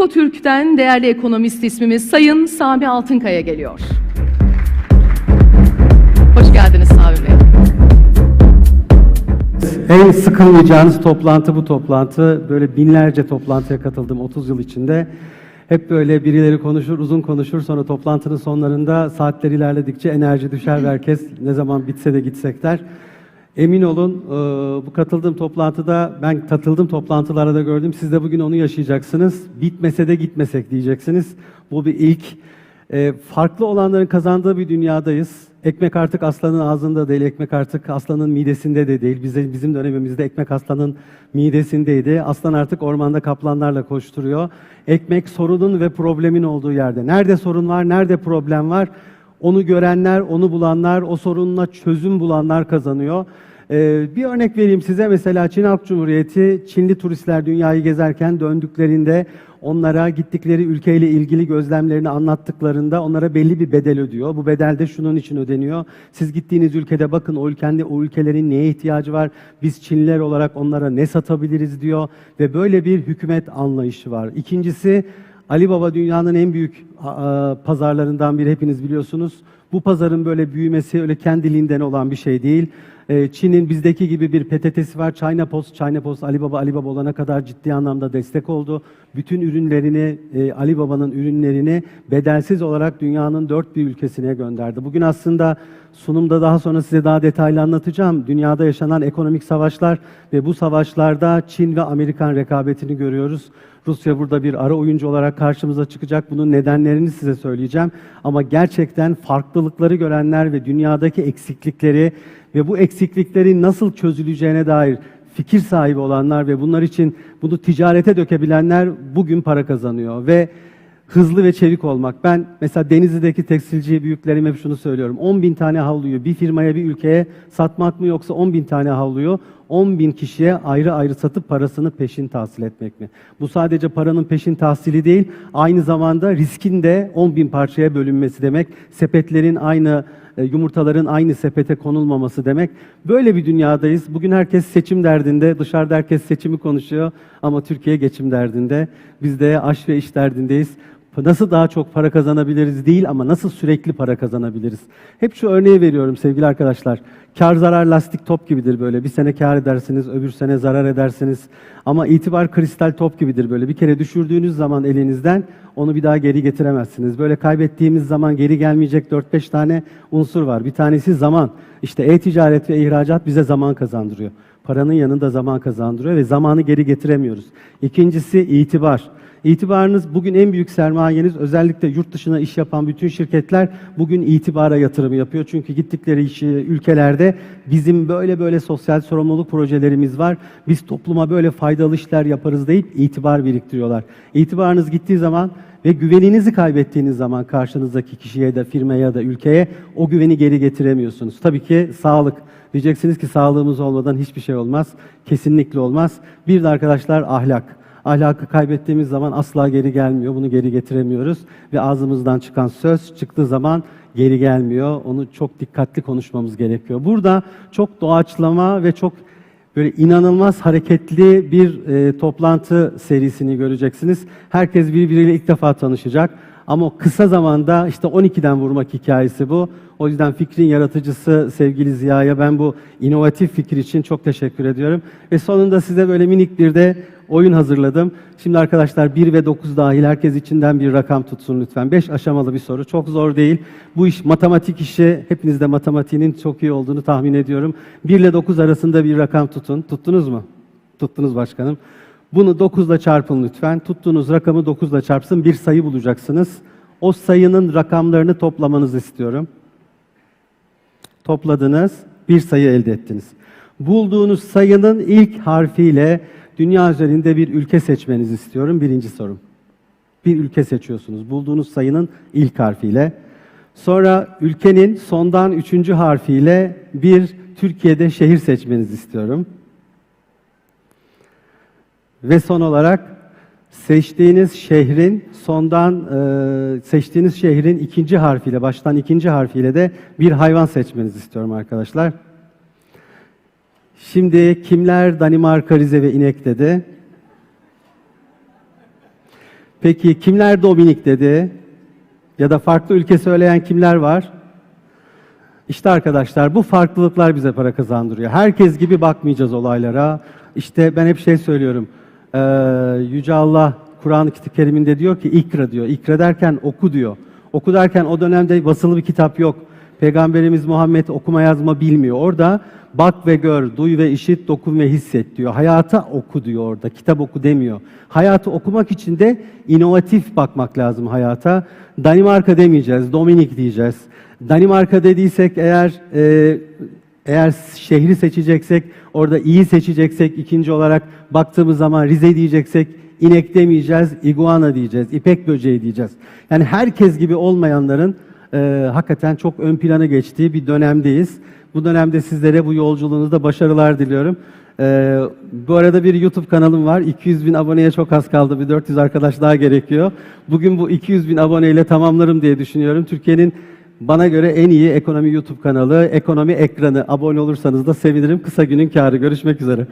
Ekotürk'ten değerli ekonomist ismimiz Sayın Sami Altınkaya geliyor. Hoş geldiniz Sami Bey. En sıkılmayacağınız toplantı bu toplantı. Böyle binlerce toplantıya katıldım 30 yıl içinde. Hep böyle birileri konuşur, uzun konuşur. Sonra toplantının sonlarında saatler ilerledikçe enerji düşer ve herkes ne zaman bitse de gitsek der. Emin olun e, bu katıldığım toplantıda, ben katıldığım toplantılara da gördüm. Siz de bugün onu yaşayacaksınız. Bitmese de gitmesek diyeceksiniz. Bu bir ilk. E, farklı olanların kazandığı bir dünyadayız. Ekmek artık aslanın ağzında değil, ekmek artık aslanın midesinde de değil. Bize, bizim dönemimizde ekmek aslanın midesindeydi. Aslan artık ormanda kaplanlarla koşturuyor. Ekmek sorunun ve problemin olduğu yerde. Nerede sorun var, nerede problem var? Onu görenler, onu bulanlar, o sorununa çözüm bulanlar kazanıyor. Ee, bir örnek vereyim size. Mesela Çin Halk Cumhuriyeti, Çinli turistler dünyayı gezerken döndüklerinde onlara gittikleri ülkeyle ilgili gözlemlerini anlattıklarında onlara belli bir bedel ödüyor. Bu bedel de şunun için ödeniyor. Siz gittiğiniz ülkede bakın o ülkende o ülkelerin neye ihtiyacı var? Biz Çinliler olarak onlara ne satabiliriz diyor ve böyle bir hükümet anlayışı var. İkincisi Ali Baba dünyanın en büyük pazarlarından biri hepiniz biliyorsunuz. Bu pazarın böyle büyümesi öyle kendiliğinden olan bir şey değil. Ee, Çin'in bizdeki gibi bir PTT'si var. China Post, China Post Alibaba Alibaba olana kadar ciddi anlamda destek oldu. Bütün ürünlerini, e, Alibaba'nın ürünlerini bedelsiz olarak dünyanın dört bir ülkesine gönderdi. Bugün aslında sunumda daha sonra size daha detaylı anlatacağım. Dünyada yaşanan ekonomik savaşlar ve bu savaşlarda Çin ve Amerikan rekabetini görüyoruz. Rusya burada bir ara oyuncu olarak karşımıza çıkacak. Bunun nedenlerini size söyleyeceğim. Ama gerçekten farklılıkları görenler ve dünyadaki eksiklikleri ve bu eksikliklerin nasıl çözüleceğine dair fikir sahibi olanlar ve bunlar için bunu ticarete dökebilenler bugün para kazanıyor ve hızlı ve çevik olmak. Ben mesela Denizli'deki tekstilci büyüklerime hep şunu söylüyorum. 10 bin tane havluyu bir firmaya bir ülkeye satmak mı yoksa 10 bin tane havluyu 10 bin kişiye ayrı ayrı satıp parasını peşin tahsil etmek mi? Bu sadece paranın peşin tahsili değil, aynı zamanda riskin de 10 bin parçaya bölünmesi demek. Sepetlerin aynı e, yumurtaların aynı sepete konulmaması demek. Böyle bir dünyadayız. Bugün herkes seçim derdinde, dışarıda herkes seçimi konuşuyor ama Türkiye geçim derdinde. Biz de aş ve iş derdindeyiz. Nasıl daha çok para kazanabiliriz değil ama nasıl sürekli para kazanabiliriz? Hep şu örneği veriyorum sevgili arkadaşlar. Kar zarar lastik top gibidir böyle. Bir sene kar edersiniz, öbür sene zarar edersiniz. Ama itibar kristal top gibidir böyle. Bir kere düşürdüğünüz zaman elinizden onu bir daha geri getiremezsiniz. Böyle kaybettiğimiz zaman geri gelmeyecek 4-5 tane unsur var. Bir tanesi zaman. İşte e-ticaret ve ihracat bize zaman kazandırıyor. Paranın yanında zaman kazandırıyor ve zamanı geri getiremiyoruz. İkincisi itibar. İtibarınız bugün en büyük sermayeniz özellikle yurt dışına iş yapan bütün şirketler bugün itibara yatırım yapıyor. Çünkü gittikleri işi, ülkelerde bizim böyle böyle sosyal sorumluluk projelerimiz var. Biz topluma böyle faydalı işler yaparız deyip itibar biriktiriyorlar. İtibarınız gittiği zaman ve güveninizi kaybettiğiniz zaman karşınızdaki kişiye de firmaya da ülkeye o güveni geri getiremiyorsunuz. Tabii ki sağlık. Diyeceksiniz ki sağlığımız olmadan hiçbir şey olmaz. Kesinlikle olmaz. Bir de arkadaşlar ahlak. Ahlakı kaybettiğimiz zaman asla geri gelmiyor. Bunu geri getiremiyoruz. Ve ağzımızdan çıkan söz çıktığı zaman geri gelmiyor. Onu çok dikkatli konuşmamız gerekiyor. Burada çok doğaçlama ve çok böyle inanılmaz hareketli bir e, toplantı serisini göreceksiniz. Herkes birbiriyle ilk defa tanışacak. Ama kısa zamanda işte 12'den vurmak hikayesi bu. O yüzden fikrin yaratıcısı sevgili Ziya'ya ben bu inovatif fikir için çok teşekkür ediyorum. Ve sonunda size böyle minik bir de oyun hazırladım. Şimdi arkadaşlar 1 ve 9 dahil herkes içinden bir rakam tutsun lütfen. 5 aşamalı bir soru. Çok zor değil. Bu iş matematik işi. Hepiniz de matematiğinin çok iyi olduğunu tahmin ediyorum. 1 ile 9 arasında bir rakam tutun. Tuttunuz mu? Tuttunuz başkanım. Bunu 9 ile çarpın lütfen. Tuttuğunuz rakamı 9 ile çarpsın. Bir sayı bulacaksınız. O sayının rakamlarını toplamanızı istiyorum. Topladınız. Bir sayı elde ettiniz. Bulduğunuz sayının ilk harfiyle dünya üzerinde bir ülke seçmenizi istiyorum. Birinci sorum. Bir ülke seçiyorsunuz. Bulduğunuz sayının ilk harfiyle. Sonra ülkenin sondan üçüncü harfiyle bir Türkiye'de şehir seçmenizi istiyorum. Ve son olarak seçtiğiniz şehrin sondan e, seçtiğiniz şehrin ikinci harfiyle, baştan ikinci harfiyle de bir hayvan seçmenizi istiyorum arkadaşlar. Şimdi kimler Danimarka, Rize ve İnek dedi? Peki kimler Dominik dedi? Ya da farklı ülke söyleyen kimler var? İşte arkadaşlar bu farklılıklar bize para kazandırıyor. Herkes gibi bakmayacağız olaylara. İşte ben hep şey söylüyorum. Ee, Yüce Allah Kur'an-ı Kerim'inde diyor ki ikra diyor. İkra derken oku diyor. Oku derken o dönemde basılı bir kitap yok. Peygamberimiz Muhammed okuma yazma bilmiyor. Orada bak ve gör, duy ve işit, dokun ve hisset diyor. Hayata oku diyor orada. Kitap oku demiyor. Hayatı okumak için de inovatif bakmak lazım hayata. Danimarka demeyeceğiz, Dominik diyeceğiz. Danimarka dediysek eğer e, eğer şehri seçeceksek, orada iyi seçeceksek, ikinci olarak baktığımız zaman Rize diyeceksek, inek demeyeceğiz, iguana diyeceğiz, ipek böceği diyeceğiz. Yani herkes gibi olmayanların e, hakikaten çok ön plana geçtiği bir dönemdeyiz. Bu dönemde sizlere bu yolculuğunuzda başarılar diliyorum. E, bu arada bir YouTube kanalım var. 200 bin aboneye çok az kaldı. Bir 400 arkadaş daha gerekiyor. Bugün bu 200 bin aboneyle tamamlarım diye düşünüyorum. Türkiye'nin bana göre en iyi ekonomi YouTube kanalı, Ekonomi Ekranı. Abone olursanız da sevinirim. Kısa günün kârı. Görüşmek üzere.